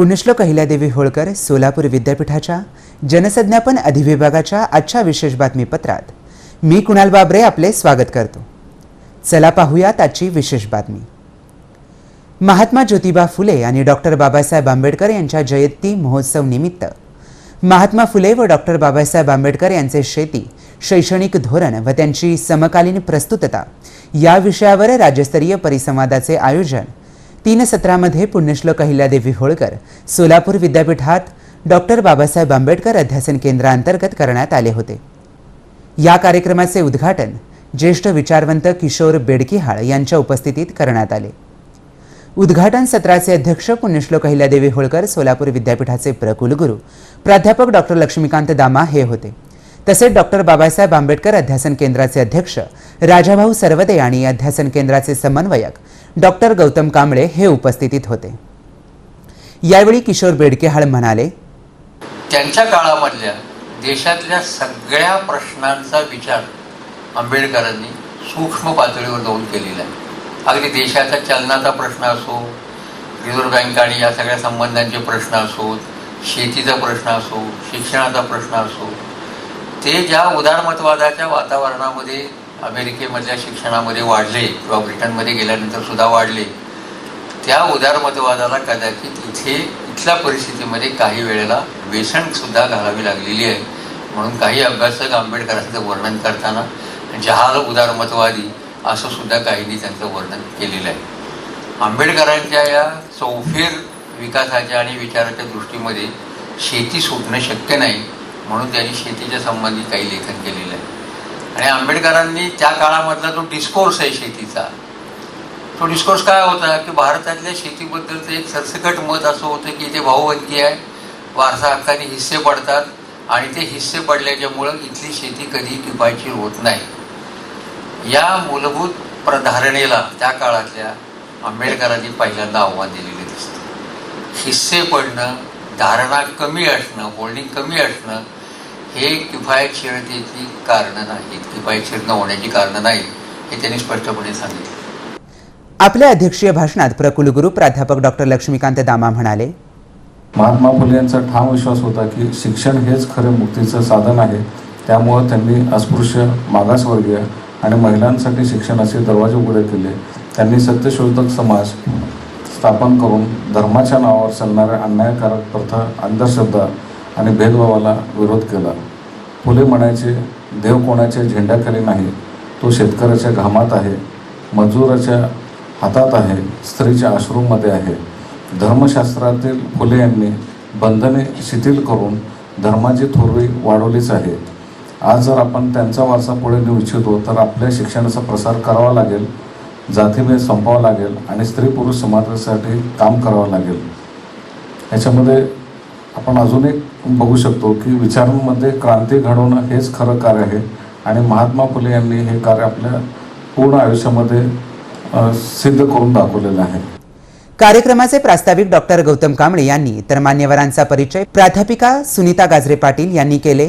पुण्यश्लोक अहिल्यादेवी होळकर सोलापूर विद्यापीठाच्या जनसंज्ञापन अधिविभागाच्या आजच्या विशेष बातमीपत्रात. मी कुणाल बाबरे आपले स्वागत करतो. चला पाहूयात आजची विशेष बातमी. महात्मा ज्योतिबा फुले आणि डॉक्टर बाबासाहेब आंबेडकर यांच्या जयंती महोत्सव निमित्त महात्मा फुले व डॉक्टर बाबासाहेब आंबेडकर यांचे शेती शैक्षणिक धोरण व त्यांची समकालीन प्रस्तुतता या विषयावर राज्यस्तरीय परिसंवादाचे आयोजन तीन सत्रामध्ये पुण्यश्लोक अहिल्यादेवी होळकर सोलापूर विद्यापीठात डॉक्टर बाबासाहेब आंबेडकर अध्यासन केंद्रांतर्गत करण्यात आले होते. या कार्यक्रमाचे उद्घाटन ज्येष्ठ विचारवंत किशोर बेडकिहाळ यांच्या उपस्थितीत करण्यात आले. उद्घाटन सत्राचे अध्यक्ष पुण्यश्लोक अहिल्यादेवी होळकर सोलापूर विद्यापीठाचे प्रकुलगुरू प्राध्यापक डॉक्टर लक्ष्मीकांत दामा हे होते. तसेच डॉक्टर बाबासाहेब आंबेडकर अध्यासन केंद्राचे अध्यक्ष राजाभाऊ सरवदे आणि अध्यासन केंद्राचे समन्वयक डॉक्टर गौतम कांबळे हे उपस्थितीत होते. यावेळी किशोर बेडकेहाळ म्हणाले त्यांच्या काळामधल्या देशातल्या सगळ्या प्रश्नांचा विचार आंबेडकरांनी सूक्ष्म पातळीवर जाऊन केलेला आहे. अगदी देशाचा चलनाचा प्रश्न असो रिझर्व्ह बँक आणि या सगळ्या संबंधांचे प्रश्न असोत शेतीचा प्रश्न असो शिक्षणाचा प्रश्न असो ते ज्या उदारमतवादाच्या वातावरणामध्ये अमेरिकेमधल्या शिक्षणामध्ये वाढले किंवा ब्रिटनमध्ये गेल्यानंतर सुद्धा वाढले त्या उदारमतवादाला कदाचित इथे इथल्या परिस्थितीमध्ये काही वेळेला वेसणसुद्धा घालावी लागलेली आहे. म्हणून काही अभ्यासक आंबेडकरांचं वर्णन करताना जहाल उदारमतवादी असं सुद्धा काहींनी त्यांचं वर्णन केलेलं आहे. आंबेडकरांच्या या चौफेर विकासाच्या आणि विचाराच्या दृष्टीमध्ये शेती सुटणं शक्य नाही म्हणून त्यांनी शेतीच्या संबंधित काही लेखन केलेलं आहे. आणि आंबेडकरांनी त्या काळामधला जो डिस्कोर्स आहे शेतीचा तो डिस्कोर्स काय होता की भारतातल्या शेतीबद्दलचं एक सरसकट मत असं होतं की इथे भाऊबंदी आहे वारसा हक्काने हिस्से पडतात आणि ते हिस्से पडल्याच्यामुळं इथली शेती कधी किफायतशीर होत नाही. या मूलभूत प्रधारणेला त्या काळातल्या आंबेडकरांनी पहिल्यांदा आव्हान दिलेले दिसतं. हिस्से पडणं धारणा कमी असणं होल्डिंग कमी असणं हे किफायतशीरतेची कारणं नाहीत. किफायतशीर न होण्याची कारणं नाहीत हे त्यांनी स्पष्टपणे सांगितलं. आपल्या अध्यक्षीय भाषणात प्रकुलगुरू प्राध्यापक डॉक्टर लक्ष्मीकांत दामा म्हणाले महात्मा फुले यांचा ठाम विश्वास होता की शिक्षण हेच खरे मुक्तीचं साधन आहे. त्यामुळं त्यांनी अस्पृश्य मागासवर्गीय आणि महिलांसाठी शिक्षणाचे दरवाजे उघडे केले. त्यांनी सत्यशोधक समाज स्थापन करून धर्माच्या नावावर चालणाऱ्या अन्यायकारक प्रथा अंधश्रद्धा आणि भेदभावाला विरोध केला. फुले म्हणायचे देव कोणाच्या झेंड्याखाली नाही तो शेतकऱ्याच्या घामात आहे मजुराच्या हातात आहे स्त्रीच्या आश्रममध्ये आहे. धर्मशास्त्रातील फुले यांनी बंधने शिथिल करून धर्माची थोरवी वाढवलीच आहे. आज जर आपण त्यांचा वारसा पुढे नेऊ इच्छितो तर आपल्या शिक्षणाचा प्रसार करावा लागेल जातीभेद संपावा लागेल आणि स्त्री पुरुष समाजासाठी काम करावं लागेल. याच्यामध्ये आपण अजून एक बघू शकतो की विचारांमध्ये क्रांती घडवणं हेच खरं कार्य आहे. आणि महात्मा फुले यांनी हे कार्य आपल्या पूर्ण आयुष्यामध्ये सिद्ध करून दाखवलेलं आहे. कार्यक्रमाचे प्रास्ताविक डॉक्टर गौतम कांबळे यांनी तर मान्यवरांचा परिचय प्राध्यापिका सुनीता गाजरे पाटील यांनी केले.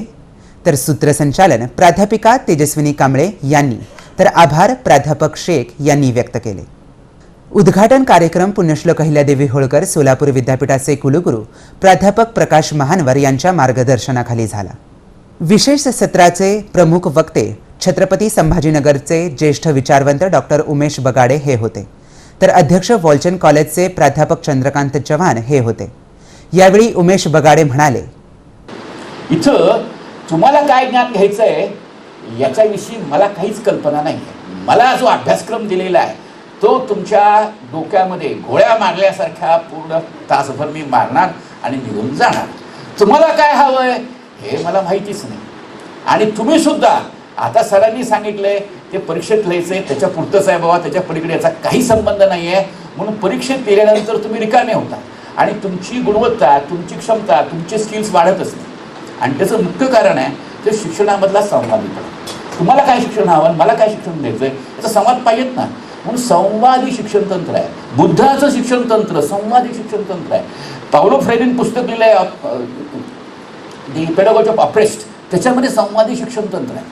तर सूत्रसंचालन प्राध्यापिका तेजस्विनी कांबळे यांनी. तर आभार प्राध्यापक शेख यांनी व्यक्त केले. उद्घाटन कार्यक्रम पुण्यश्लोक अहिल्यादेवी होळकर सोलापूर विद्यापीठाचे कुलगुरू प्राध्यापक प्रकाश महानवर यांच्या मार्गदर्शनाखाली झाला. विशेष सत्राचे प्रमुख वक्ते छत्रपती संभाजीनगरचे ज्येष्ठ विचारवंत डॉक्टर उमेश बगाडे हे होते. तर अध्यक्ष वॉलचन कॉलेजचे प्राध्यापक चंद्रकांत चव्हाण हे होते. यावेळी उमेश बगाडे म्हणाले इथं तुम्हाला काय ज्ञान घ्यायचं आहे याच्याविषयी मला काहीच कल्पना नाही मला जो अभ्यासक्रम दिलेला आहे तो तुमच्या डोक्यामध्ये गोळ्या मारल्यासारख्या पूर्ण तासभर मी मारणार आणि निघून जाणार. तुम्हाला काय हवं आहे हे मला माहितीच नाही. आणि तुम्ही सुद्धा आता सरांनी सांगितलंय ते परीक्षेत लिहायचंय त्याच्या पुढतंच आहे बाबा त्याच्या पलीकडे याचा काही संबंध नाही आहे म्हणून परीक्षेत दिल्यानंतर तुम्ही रिकामे होता. आणि तुमची गुणवत्ता तुमची क्षमता तुमचे स्किल्स वाढत असते आणि त्याचं मुख्य कारण आहे ते शिक्षणामधला संवाद तुम्हाला काय शिक्षण हवं मला काय शिक्षण द्यायचं आहे याचा संवाद पाहिजेत ना. म्हणून संवादी शिक्षण तंत्र आहे. बुद्धाचं शिक्षण तंत्र संवादी शिक्षण तंत्र आहे. पावलो फ्रेलिन पुस्तक लिहिलं आहे दी पेडॉगॉजी ऑफ अप्रेस्ट त्याच्यामध्ये संवादी शिक्षण तंत्र आहे.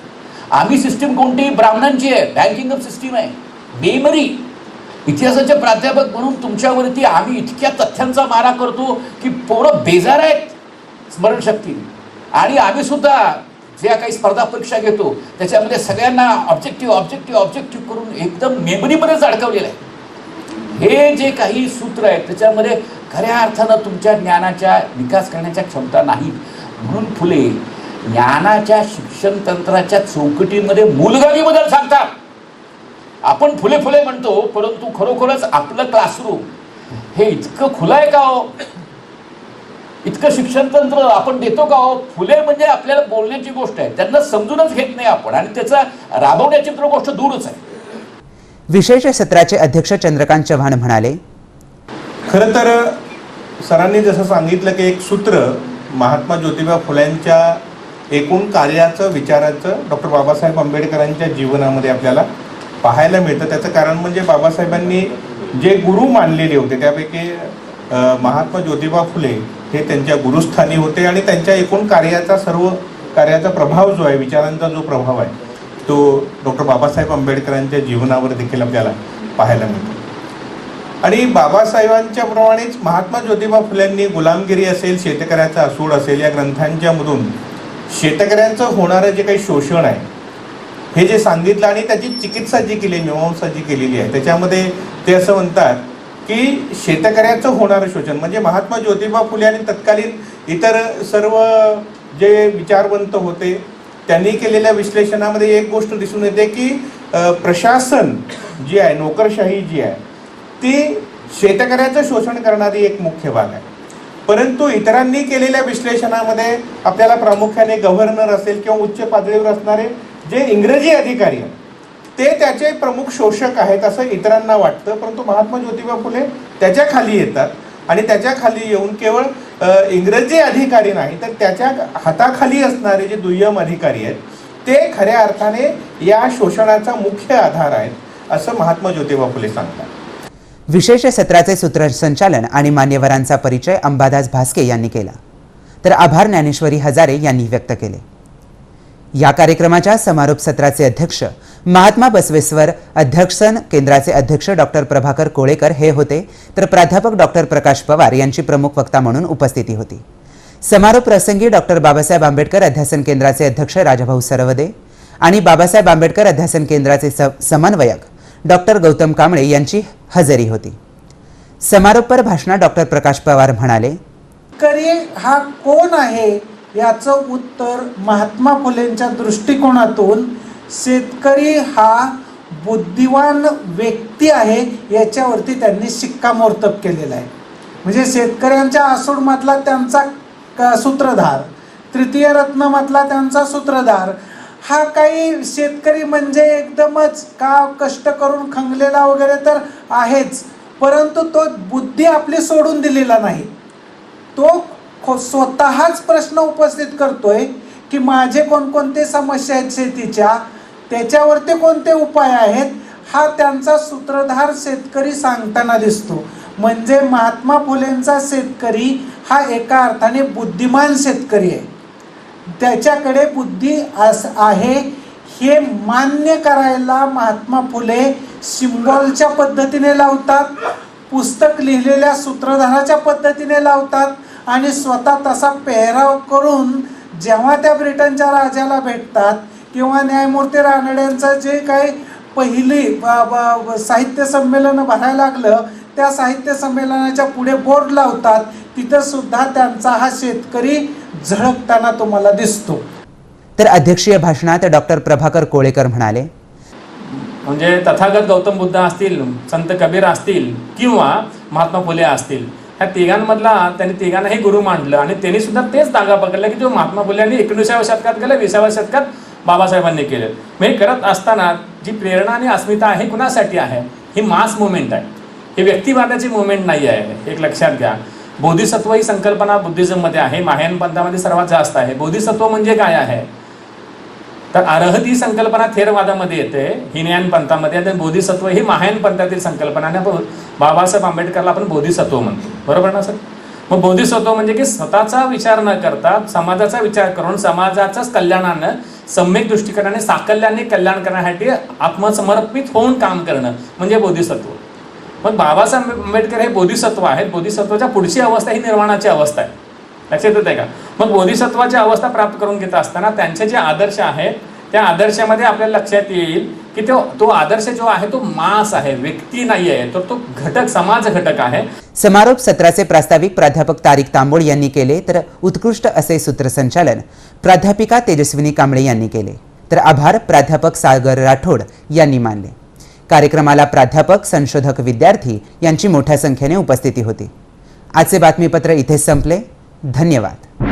आम्ही सिस्टीम कोणती? ब्राह्मणांची आहे. बँकिंग ऑफ सिस्टीम आहे. मेमरी. इतिहासाचे प्राध्यापक म्हणून तुमच्यावरती आम्ही इतक्या तथ्यांचा मारा करतो की पोरं बेजार आहेत. स्मरणशक्ती. आणि आम्ही सुद्धा ज्या काही स्पर्धा परीक्षा घेतो त्याच्यामध्ये सगळ्यांना ऑब्जेक्टिव्ह ऑब्जेक्टिव्ह ऑब्जेक्टिव्ह करून एकदम मेमरीमध्येच अडकवलेलं आहे. हे जे काही सूत्र आहेत त्याच्यामध्ये खऱ्या अर्थानं तुमच्या ज्ञानाच्या विकास करण्याच्या क्षमता नाहीत. म्हणून फुले ज्ञानाच्या शिक्षण तंत्राच्या चौकटीमध्ये मूलगावी बदल सांगतात. आपण फुले फुले म्हणतो परंतु खरोखरच आपलं क्लासरूम हे इतकं खुलं आहे का हो? इतकं शिक्षण तंत्र आपण देतो का? हो फुले म्हणजे आपल्याला बोलण्याची गोष्ट आहे. त्यांना समजूनच घेत नाही आपण. आणि त्याचा राबवण्याची तर गोष्ट दूरच आहे. विशेष सत्राचे अध्यक्ष चंद्रकांत चव्हाण म्हणाले खरं तर सरांनी जसं सांगितलं की एक सूत्र महात्मा ज्योतिबा फुल्यांच्या एकूण कार्याचं विचाराचं डॉक्टर बाबासाहेब आंबेडकरांच्या जीवनामध्ये आपल्याला पाहायला मिळतं. त्याचं कारण म्हणजे बाबासाहेबांनी जे गुरु मानलेले होते त्यापैकी महात्मा ज्योतिबा फुले हे त्यांच्या गुरुस्थानी होते आणि त्यांच्या एकूण कार्याचा सर्व कार्याचा प्रभाव जो आहे विचारांचा जो प्रभाव आहे तो डॉक्टर बाबासाहेब आंबेडकरांच्या जीवनावर देखील आपल्याला पाहायला मिळतो. आणि बाबासाहेबांच्या प्रमाणेच महात्मा ज्योतिबा फुल्यांनी गुलामगिरी असेल शेतकऱ्याचा असूड असेल या ग्रंथांच्या मधून शेतकऱ्यांचं होणारं जे काही शोषण आहे हे जे सांगितलं आणि त्याची चिकित्सा जी केली मीमांसा जी केलेली आहे त्याच्यामध्ये ते असं म्हणतात की शेतकऱ्याचं होणारं शोषण. म्हणजे महात्मा ज्योतिबा फुले आणि तत्कालीन इतर सर्व जे विचारवंत होते त्यांनी केलेल्या विश्लेषणामध्ये एक गोष्ट दिसून येते की प्रशासन जी आहे नोकरशाही जी आहे ती शेतकऱ्याचं शोषण करणारी एक मुख्य भाग आहे. परंतु इतरांनी केलेल्या विश्लेषणामध्ये आपल्याला प्रामुख्याने गव्हर्नर असेल किंवा उच्च पातळीवर असणारे जे इंग्रजी अधिकारी आहेत ते त्याचे प्रमुख शोषक आहेत असं इतरांना वाटतं परंतु महात्मा ज्योतिबा फुले त्याच्याखाली येतात आणि त्याच्याखाली येऊन केवळ इंग्रजी अधिकारी नाही तर त्याच्या हाताखाली असणारे जे दुय्यम अधिकारी आहेत ते खऱ्या अर्थाने या शोषणाचा मुख्य आधार आहेत असं महात्मा ज्योतिबा फुले सांगतात. विशेष सत्राचे सूत्रसंचालन आणि मान्यवरांचा परिचय अंबादास भास्के यांनी केला. तर आभार ज्ञानेश्वरी हजारे यांनी व्यक्त केले. या कार्यक्रमाच्या समारोप सत्राचे अध्यक्ष महात्मा बसवेश्वर अध्यक्षन केंद्राचे अध्यक्ष डॉक्टर प्रभाकर कोळेकर हे होते तर प्राध्यापक डॉक्टर प्रकाश पवार यांची प्रमुख वक्ता म्हणून उपस्थिती होती. समारोप प्रसंगी डॉक्टर बाबासाहेब आंबेडकर अध्यासन केंद्राचे अध्यक्ष राजाभाऊ सरवदे आणि बाबासाहेब आंबेडकर अध्यासन केंद्राचे स- समन्वयक डॉक्टर गौतम कांबळे यांची हजेरी होती. समारोपपर भाषणात डॉक्टर प्रकाश पवार म्हणाले करी हा कोण आहे? याचं उत्तर महात्मा फुलेंच्या दृष्टिकोनातून शेतकरी हा बुद्धिवान व्यक्ती आहे याच्यावरती त्यांनी शिक्कामोर्तब केलेला आहे. म्हणजे शेतकऱ्यांच्या आसूडमधला त्यांचा क- सूत्रधार तृतीय रत्नमधला त्यांचा सूत्रधार हा काही शेतकरी म्हणजे एकदमच का कष्ट करून खंगलेला वगैरे तर आहेच परंतु तो बुद्धी आपली सोडून दिलेला नाही. तो खो स्वतःच प्रश्न उपस्थित करतोय की माझे कोणकोणते समस्या आहेत शेतीच्या? त्याच्यावरती कोणते उपाय आहेत हा त्यांचा सूत्रधार शेतकरी सांगताना दिसतो. म्हणजे महात्मा फुलेंचा शेतकरी हा एका अर्थाने बुद्धिमान शेतकरी आहे. त्याच्याकडे बुद्धी अस आहे हे मान्य करायला महात्मा फुले सिम्बॉलच्या पद्धतीने लावतात पुस्तक लिहिलेल्या सूत्रधाराच्या पद्धतीने लावतात आणि स्वतः तसा पेहराव करून जेव्हा त्या ब्रिटनच्या राजाला भेटतात किंवा न्यायमूर्ती रानड्यांचं जे काही पहिली साहित्य संमेलन भरायला लागलं त्या साहित्य संमेलनाच्या पुढे बोर्ड लावतात. तिथं सुद्धा त्यांचा हा शेतकरी झळकताना तुम्हाला दिसतो. तर अध्यक्षीय भाषणात डॉक्टर प्रभाकर कोळेकर म्हणाले म्हणजे तथागत गौतम बुद्ध असतील संत कबीर असतील किंवा महात्मा फुले असतील ह्या तिघांमधला त्यांनी तिघांना हे गुरु मांडलं आणि त्यांनी सुद्धा तेच धागा पकडला की जो महात्मा फुले यांनी एकोणीसाव्या शतकात केलं विसाव्या शतकात बाबासाहेबांनी केलं. मग हे करत असताना जी प्रेरणा आणि अस्मिता आहे कुणासाठी आहे? ही मास मुवमेंट आहे. ही व्यक्तिवादाची मुवमेंट नाही आहे. एक लक्षात घ्या. बोधिसत्व ही संकल्पना बुद्धिझममध्ये आहे. महायान पंथामध्ये सर्वात जास्त आहे. बोधिसत्व म्हणजे काय आहे? तर अरहत ही संकल्पना थेरवादामध्ये येते हिनयान पंथामध्ये. आणि बोधिसत्व ही महायान पंथातील संकल्पना आणि आपण बाबासाहेब आंबेडकरला आपण बोधिसत्व म्हणतो. बरोबर ना सर? मग बोधिसत्व म्हणजे की स्वतःचा विचार न करता समाजाचा विचार करून समाजाच्याच कल्याणानं सम्यक दृष्टिकोनाने साकल्याने कल्याण करण्यासाठी आत्मसमर्पित होऊन काम करणं म्हणजे बोधिसत्व. मग बाबासाहेब आंबेडकर हे बोधिसत्व आहेत. बोधिसत्वाच्या पुढची अवस्था ही निर्माणाची अवस्था आहे. लक्षात आहे का? मग बोधिसत्वाची अवस्था प्राप्त करून घेत असताना त्यांचे जे आदर्श आहेत त्या आदर्शामध्ये आपल्याला लक्षात येईल की तो तो आदर्श जो आहे तो मास आहे व्यक्ती नाही आहे तर तो घटक समाज घटक आहे. समारोप सत्राचे प्रास्ताविक प्राध्यापक तारिक तांबोळ यांनी केले तर उत्कृष्ट असे सूत्रसंचालन प्राध्यापिका तेजस्विनी कांबळे यांनी केले तर आभार प्राध्यापक सागर राठोड यांनी मानले. कार्यक्रमाला प्राध्यापक संशोधक विद्यार्थी यांची मोठ्या संख्येने उपस्थिती होती. आजचे बातमीपत्र इथेच संपले. धन्यवाद.